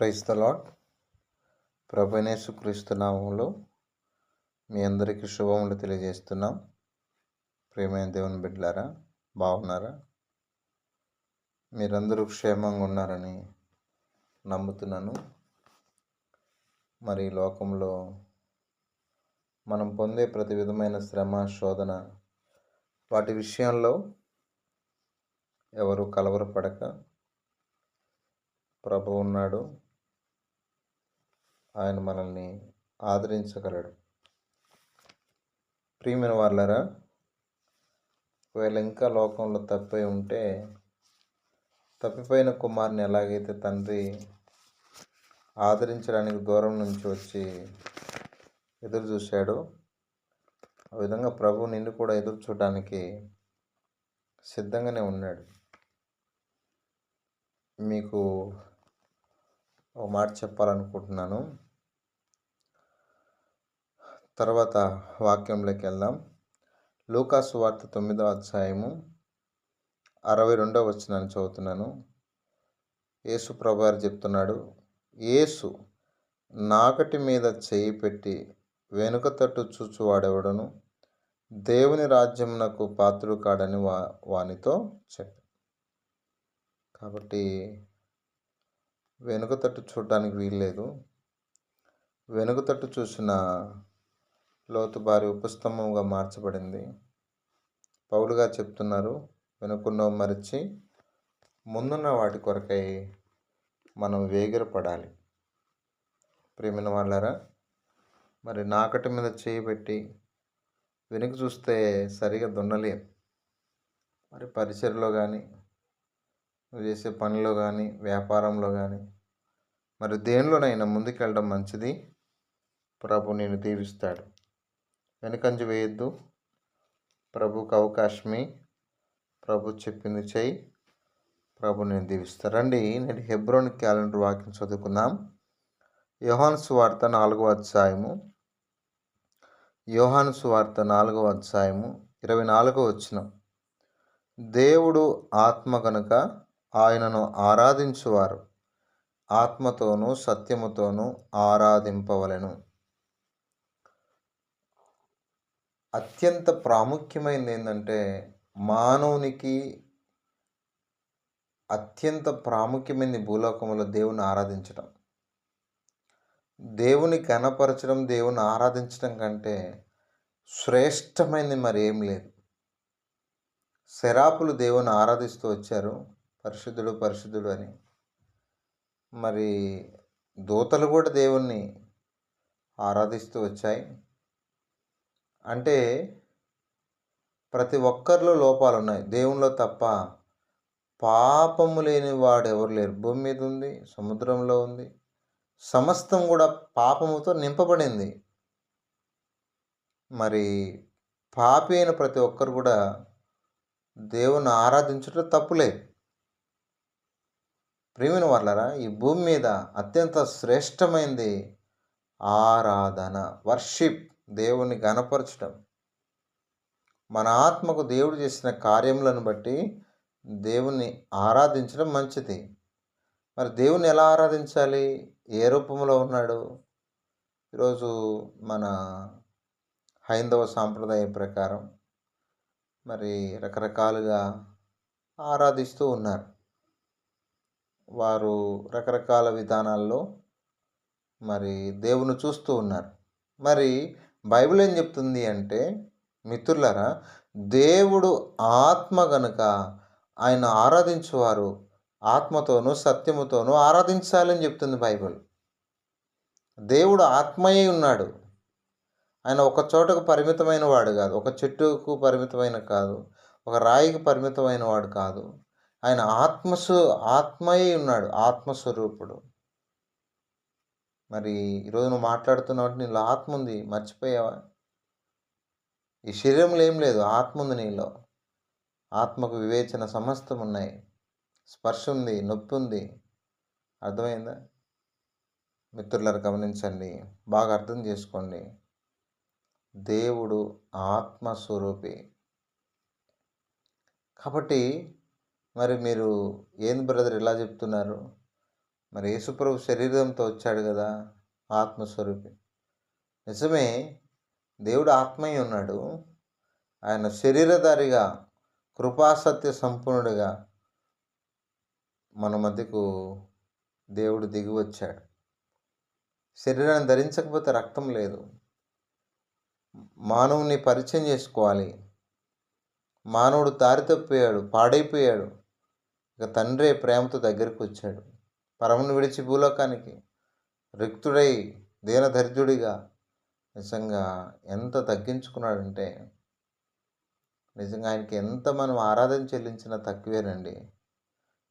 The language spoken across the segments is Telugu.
ప్రైజ్ ద లాడ్ ప్రభునేసు క్రీస్తు నామంలో మీ అందరికీ శుభములు తెలియజేస్తున్నాం. ప్రేమైన దేవుని బిడ్డలారా బాగున్నారా? మీరందరూ క్షేమంగా ఉన్నారని నమ్ముతున్నాను. మరి లోకంలో మనం పొందే ప్రతి విధమైన శ్రమ శోధన వాటి విషయంలో ఎవరు కలవరపడక ప్రభు ఉన్నాడు. ఆయన మనల్ని ఆదరించగలడు. ప్రియమైన వాళ్ళరా ఒకవేళ ఇంకా లోకంలో తప్పై ఉంటే తప్పిపోయిన కుమారుని ఎలాగైతే తండ్రి ఆదరించడానికి దూరం నుంచి వచ్చి ఎదురు చూశాడో ఆ విధంగా ప్రభు నిన్ను కూడా ఎదురు చూడడానికి సిద్ధంగానే ఉన్నాడు. మీకు ఒక మాట చెప్పాలనుకుంటున్నాను. తర్వాత వాక్యంలోకి వెళ్దాం. లూకాసు వార్త తొమ్మిదో అధ్యాయము అరవై రెండో వచ్చినాన్ని చదువుతున్నాను. యేసు ప్రభువారు చెప్తున్నాడు యేసు నాకటి మీద చేయి పెట్టి వెనుక తట్టు చూచువాడెవడను? దేవుని రాజ్యమునకు పాత్రుడు కాడని వా వానితో చెప్పి. కాబట్టి వెనుక తట్టు చూడడానికి వీల్లేదు. వెనుక తట్టు చూసిన లోతు భారీ ఉపస్తంభంగా మార్చబడింది. పౌలుగా చెప్తున్నారు వెనుకున్నో మరిచి ముందున్న వాటి కొరకై మనం వేగిరపడాలి. ప్రేమిన వాళ్ళరా మరి నాకటి మీద చేయి పెట్టి వెనుక చూస్తే సరిగా దున్నలేం. మరి పరిచయలో కానీ నువ్వు చేసే పనిలో కానీ వ్యాపారంలో కానీ మరి దేనిలోనైనా ముందుకెళ్ళడం మంచిది? ప్రభు నేను దీవిస్తాడు. వెనుకంజ వేయొద్దు. ప్రభుకు అవకాశమే. ప్రభు చెప్పింది చేయి. ప్రభు నేను దీవిస్తా రండి నేను హెబ్రోన్ క్యాలెండర్ వాక్యం చదువుకుందాం. యోహాను సువార్త నాలుగవ అధ్యాయము. యోహాను సువార్త నాలుగవ అధ్యాయము ఇరవై నాలుగవ వచ్చిన దేవుడు ఆత్మ కనుక ఆయనను ఆరాధించువారు ఆత్మతోనూ సత్యముతోనూ ఆరాధింపవలెను. అత్యంత ప్రాముఖ్యమైనది ఏంటంటే మానవునికి అత్యంత ప్రాముఖ్యమైనది భూలోకంలో దేవుని ఆరాధించడం. దేవుని కనపరచడం దేవుని ఆరాధించడం కంటే శ్రేష్టమైనది మరి ఏం లేదు. శరాపులు దేవుని ఆరాధిస్తూ వచ్చారు. పరిశుద్ధుడు పరిశుద్ధుడు అని. మరి దూతలు కూడా దేవుణ్ణి ఆరాధిస్తూ వచ్చాయి. అంటే ప్రతి ఒక్కరిలో లోపాలు ఉన్నాయి దేవునిలో తప్ప పాపము లేని వాడు ఎవరు లేరు. భూమి మీద ఉంది సముద్రంలో ఉంది. సమస్తం కూడా పాపముతో నింపబడింది. మరి పాపి అయిన ప్రతి ఒక్కరు కూడా దేవుని ఆరాధించడం తప్పులే. ప్రేమిన వాళ్ళరా ఈ భూమి మీద అత్యంత శ్రేష్టమైనది ఆరాధన వర్షిప్. దేవుణ్ణి గనపరచడం మన ఆత్మకు దేవుడు చేసిన కార్యములను బట్టి దేవుణ్ణి ఆరాధించడం మంచిది. మరి దేవుని ఎలా ఆరాధించాలి? ఏ రూపంలో ఉన్నాడు? ఈరోజు మన హైందవ సాంప్రదాయం ప్రకారం మరి రకరకాలుగా ఆరాధిస్తూ ఉన్నారు. వారు రకరకాల విధానాల్లో మరి దేవుని చూస్తూ ఉన్నారు. మరి బైబిల్ ఏం చెప్తుంది అంటే మిత్రులరా దేవుడు ఆత్మ గనుక ఆయన ఆరాధించువారు ఆత్మతోనూ సత్యముతోనూ ఆరాధించాలని చెప్తుంది బైబిల్. దేవుడు ఆత్మయే ఉన్నాడు. ఆయన ఒక చోటకు పరిమితమైన వాడు కాదు ఒక చెట్టుకు పరిమితమైన కాదు ఒక రాయికి పరిమితమైన వాడు కాదు. ఆయన ఆత్మస్వ ఆత్మయే ఉన్నాడు ఆత్మస్వరూపుడు. మరి ఈరోజు నువ్వు మాట్లాడుతున్నావు నీలో ఆత్మ ఉంది మర్చిపోయావా? ఈ శరీరంలో ఏం లేదు ఆత్మ ఉంది నీలో. ఆత్మకు వివేచన సమస్తం ఉన్నాయి. స్పర్శ ఉంది నొప్పి ఉంది. అర్థమైందా? మిత్రులారు గమనించండి బాగా అర్థం చేసుకోండి. దేవుడు ఆత్మస్వరూపి. కాబట్టి మరి మీరు ఏంది బ్రదర్ ఇలా చెప్తున్నారు? మరి యేసుప్రభు శరీరంతో వచ్చాడు కదా ఆత్మస్వరూపి. నిజమే దేవుడు ఆత్మయ్య ఉన్నాడు. ఆయన శరీరధారిగా కృపాసత్య సంపూర్ణుడిగా మన మధ్యకు దేవుడు దిగి వచ్చాడు. శరీరాన్ని ధరించకపోతే రక్తం లేదు. మానవుని పరిచయం చేసుకోవాలి. మానవుడు దారి తప్పిపోయాడు పాడైపోయాడు. ఇక తండ్రి ప్రేమతో దగ్గరికి వచ్చాడు. పరమును విడిచి భూలోకానికి రిక్తుడై దీనదరిద్రుడిగా నిజంగా ఎంత తగ్గించుకున్నాడంటే నిజంగా ఆయనకి ఎంత మనం ఆరాధన చెల్లించినా తక్కువేనండి.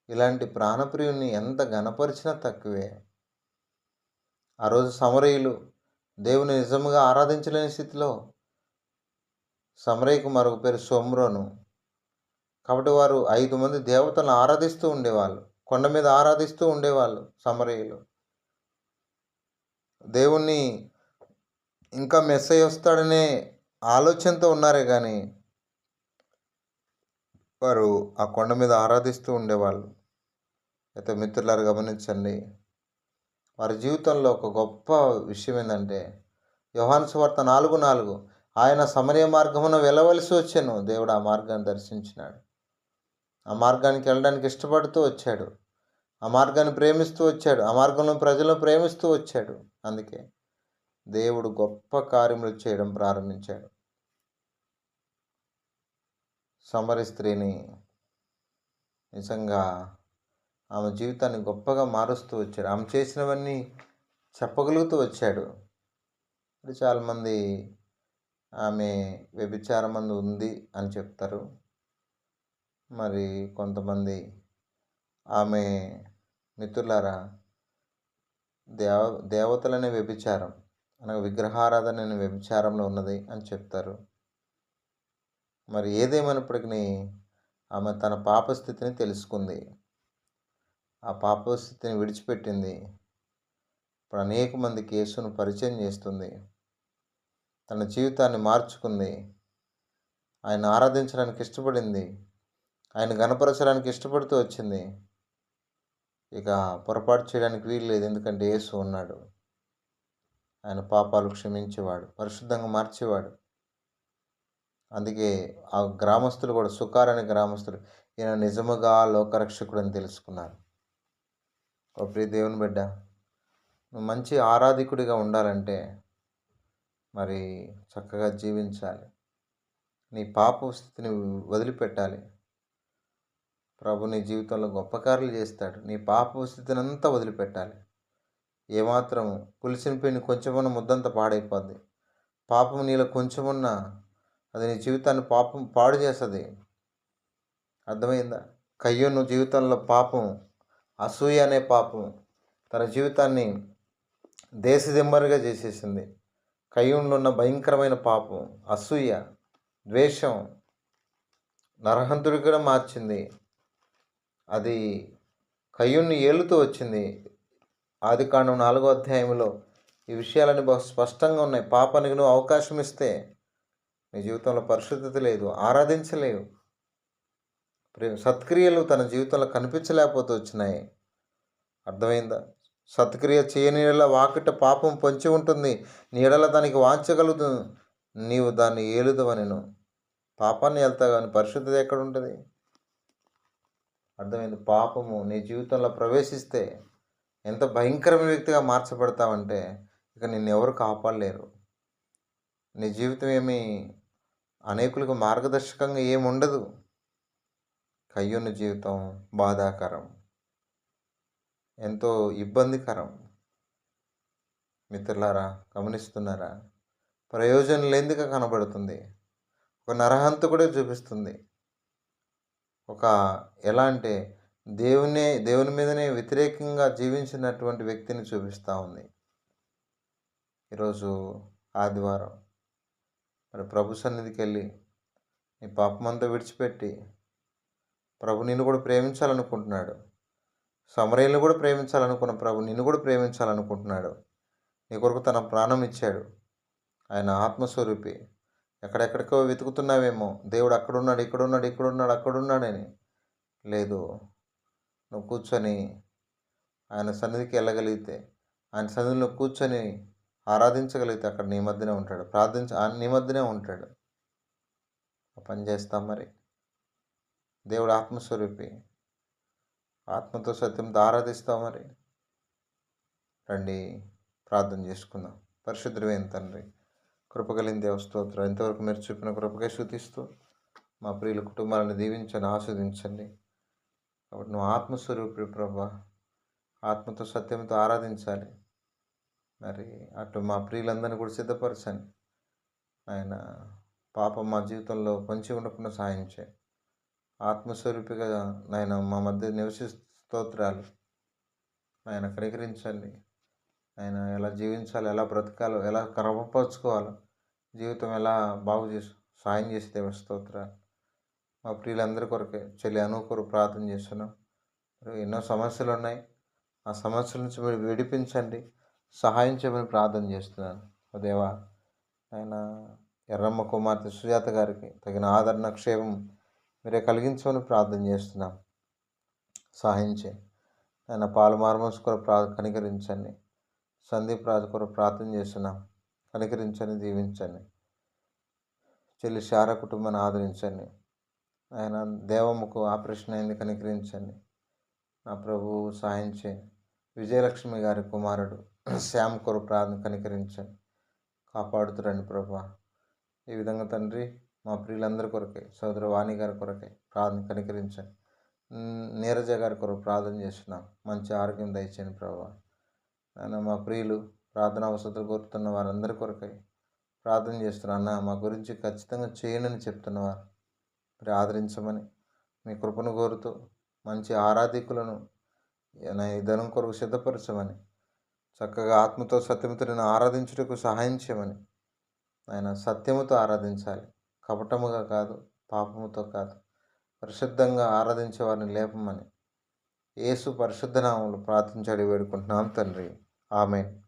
ఇలాంటి ప్రాణప్రియుని ఎంత గణపరిచినా తక్కువే. ఆ రోజు సమరయులు దేవుని నిజముగా ఆరాధించలేని స్థితిలో సమరయ్యకు మరొక పేరు సోమ్రోను. కాబట్టి వారు ఐదు మంది దేవతలను ఆరాధిస్తూ ఉండేవాళ్ళు. కొండ మీద ఆరాధిస్తూ ఉండేవాళ్ళు సమరయ్యలు దేవుణ్ణి ఇంకా మెస్సై వస్తాడనే ఆలోచనతో ఉన్నారే కానీ వారు ఆ కొండ మీద ఆరాధిస్తూ ఉండేవాళ్ళు. అయితే మిత్రులారు గమనించండి వారి జీవితంలో ఒక గొప్ప విషయం ఏంటంటే యోహాను సువార్త నాలుగు నాలుగు ఆయన సమరయ మార్గమున వెళ్ళవలసి వచ్చాను. దేవుడు ఆ మార్గాన్ని దర్శించినాడు. ఆ మార్గానికి వెళ్ళడానికి ఇష్టపడుతూ వచ్చాడు. ఆ మార్గాన్ని ప్రేమిస్తూ వచ్చాడు. ఆ మార్గంలో ప్రజలను ప్రేమిస్తూ వచ్చాడు. అందుకే దేవుడు గొప్ప కార్యములు చేయడం ప్రారంభించాడు. సమరి స్త్రీని నిజంగా ఆమె జీవితాన్ని గొప్పగా మారుస్తూ వచ్చాడు. ఆమె చేసినవన్నీ చెప్పగలుగుతూ వచ్చాడు. చాలామంది ఆమె వ్యభిచారం మంది ఉంది అని చెప్తారు. మరి కొంతమంది ఆమె మిత్రులారా దేవ దేవతలనే వ్యభిచారం అనగా విగ్రహారాధన అనే వ్యభిచారంలో ఉన్నది అని చెప్తారు. మరి ఏదేమైనప్పటికీ ఆమె తన పాపస్థితిని తెలుసుకుంది. ఆ పాపస్థితిని విడిచిపెట్టింది. ఇప్పుడు అనేక మంది కేసును పరిచయం చేస్తుంది. తన జీవితాన్ని మార్చుకుంది. ఆయన ఆరాధించడానికి ఇష్టపడింది. ఆయన గణపరచడానికి ఇష్టపడుతూ వచ్చింది. ఇక పొరపాటు చేయడానికి వీలు లేదు. ఎందుకంటే యేసు ఉన్నాడు. ఆయన పాపాలు క్షమించేవాడు. పరిశుద్ధంగా మార్చేవాడు. అందుకే ఆ గ్రామస్తులు కూడా సుకారని గ్రామస్తులు ఈయన నిజముగా లోకరక్షకుడు అని తెలుసుకున్నారు. ఓ ప్రియ దేవుని బిడ్డ నువ్వు మంచి ఆరాధికుడిగా ఉండాలంటే మరి చక్కగా జీవించాలి. నీ పాప స్థితిని వదిలిపెట్టాలి. ప్రభు నీ జీవితంలో గొప్ప కార్యలు చేస్తాడు. నీ పాప స్థితిని అంతా వదిలిపెట్టాలి. ఏమాత్రం పులిసిన పిండి కొంచెమున్న ముద్దంతా పాడైపోద్ది. పాపం నీలో కొంచెమున్నా అది నీ జీవితాన్ని పాపం పాడు చేస్తుంది. అర్థమైందా? కయ్యూను జీవితంలో పాపం అసూయ అనే పాపం తన జీవితాన్ని దేశదిమ్మరిగా చేసేసింది. కయ్యూన్లో ఉన్న భయంకరమైన పాపం అసూయ ద్వేషం నరహంతుడికి కూడా మార్చింది. అది కయ్యుణ్ణి ఏలుతూ వచ్చింది. ఆది కాండం నాలుగో అధ్యాయంలో ఈ విషయాలన్నీ బహు స్పష్టంగా ఉన్నాయి. పాపానికి నువ్వు అవకాశం ఇస్తే నీ జీవితంలో పరిశుద్ధత లేదు ఆరాధించలేవు. ప్రేమ సత్క్రియలు తన జీవితంలో కనిపించలేకపోతూ వచ్చినాయి. అర్థమైందా? సత్క్రియ చేయని వాకిట పాపం పొంచి ఉంటుంది. నీ దానికి వాంచగలుగుతుంది నీవు దాన్ని ఏలుదవనెను. పాపాన్ని వెళ్తావు కానీ పరిశుద్ధత ఎక్కడ ఉంటుంది? అర్థమైంది. పాపము నీ జీవితంలో ప్రవేశిస్తే ఎంత భయంకరమైన వ్యక్తిగా మార్చబడతావంటే ఇక నిన్ను ఎవరు కాపాడలేరు. నీ జీవితం ఏమి అనేకులకు మార్గదర్శకంగా ఏముండదు కయ్యున్న జీవితం బాధాకరం ఎంతో ఇబ్బందికరం. మిత్రులారా గమనిస్తున్నారా? ప్రయోజనం లేనిదిగా కనబడుతుంది. ఒక నరహంతకుడే చూపిస్తుంది. ఒక ఎలా అంటే దేవునే దేవుని మీదనే వ్యతిరేకంగా జీవించినటువంటి వ్యక్తిని చూపిస్తూ ఉంది. ఈరోజు ఆదివారం. మరి ప్రభు సన్నిధికి వెళ్ళి నీ పాపమంతా విడిచిపెట్టి ప్రభు నిన్ను కూడా ప్రేమించాలనుకుంటున్నాడు. సమరయ్యను కూడా ప్రేమించాలనుకున్న ప్రభు నిన్ను కూడా ప్రేమించాలనుకుంటున్నాడు. నీ కొరకు తన ప్రాణం ఇచ్చాడు. ఆయన ఆత్మస్వరూపి. ఎక్కడెక్కడికో వెతుకుతున్నావేమో. దేవుడు అక్కడున్నాడు ఇక్కడున్నాడు ఇక్కడున్నాడు అక్కడున్నాడని. లేదు. నువ్వు కూర్చొని ఆయన సన్నిధికి వెళ్ళగలిగితే ఆయన సన్నిధిలో కూర్చొని ఆరాధించగలిగితే అక్కడ నీ మధ్యనే ఉంటాడు. ప్రార్థించ ఆయన నీ మధ్యనే ఉంటాడు. పని చేస్తాం మరి. దేవుడు ఆత్మస్వరూపి. ఆత్మతో సత్యంతో ఆరాధిస్తాం మరి. రండి ప్రార్థన చేసుకుందాం. పరిశుద్ధమైన తండ్రి కృపగలిగిన దేవ స్తోత్రం. ఎంతవరకు మీరు చూపిన కృపగా శుతిస్తూ మా ప్రియుల కుటుంబాలను దీవించండి ఆస్వాదించండి. కాబట్టి నువ్వు ఆత్మస్వరూపి ప్రభా. ఆత్మతో సత్యంతో ఆరాధించాలి. మరి అటు మా ప్రియులందరినీ కూడా సిద్ధపరచండి. ఆయన పాపం మా జీవితంలో పంచి ఉండకుండా సాయం ఆత్మస్వరూపిగా నాయన మా మధ్య నివసిస్తూ స్తోత్రాలు. ఆయన కనికరించండి. ఆయన ఎలా జీవించాలో ఎలా బ్రతకాలో ఎలా క్రమపరచుకోవాలో జీవితం ఎలా బాగు చేసి సాయం చేసి దేవుడి స్తోత్రాలు. మా ప్రియులందరి కొరకే చెల్లి అను కొరకు ప్రార్థన చేస్తున్నాం. ఎన్నో సమస్యలు ఉన్నాయి. ఆ సమస్యల నుంచి మీరు విడిపించండి. సహాయం చేయమని ప్రార్థన చేస్తున్నాను. ఓ దేవా ఆయన ఎర్రమ్మ కుమార్తె సుజాత గారికి తగిన ఆదరణ క్షేమం మీరే కలిగించమని ప్రార్థన చేస్తున్నాం. సహాయం ఆయన పాలు కూడా కొరకు ప్రా కనికరించండి. సందీప్ రాజు కొరకు ప్రార్థన చేస్తున్నాం. కనికరించండి దీవించండి. చెల్లి శార కుటుంబాన్ని ఆదరించండి. ఆయన దేవమ్మకు ఆపరేషన్ అయింది కనికరించండి. నా ప్రభువు సాయం చేయండి. విజయలక్ష్మి గారి కుమారుడు శ్యామ్ కొరకు ప్రార్థన కనికరించండి. కాపాడుతురండి ప్రభా. ఈ విధంగా తండ్రి మా ప్రియులందరి కొరకే సోదర వాణి గారి కొరకే ప్రార్థన కనికరించండి. నీరజ గారి కొరకు ప్రార్థన చేస్తున్నాం. మంచి ఆరోగ్యం దయచేయండి ప్రభా. నాయన మా ప్రియులు ప్రార్థన అవసరాలు కోరుతున్న వారందరి కొరకై ప్రార్థన చేస్తున్నాను మా గురించి ఖచ్చితంగా చేయనని చెప్తున్నవారు మరి ఆదరించమని మీ కృపను కోరుతూ మంచి ఆరాధికులను నా ఈ ధనం కొరకు సిద్ధపరచమని చక్కగా ఆత్మతో సత్యముతో నేను ఆరాధించుటకు సహాయం చేయమని ఆయన సత్యముతో ఆరాధించాలి. కపటముగా కాదు పాపముతో కాదు పరిశుద్ధంగా ఆరాధించే వారిని లేపమని యేసు పరిశుద్ధ నామములు ప్రార్థించాడు వేడుకుంటున్నాం తండ్రి. ఆమెన్.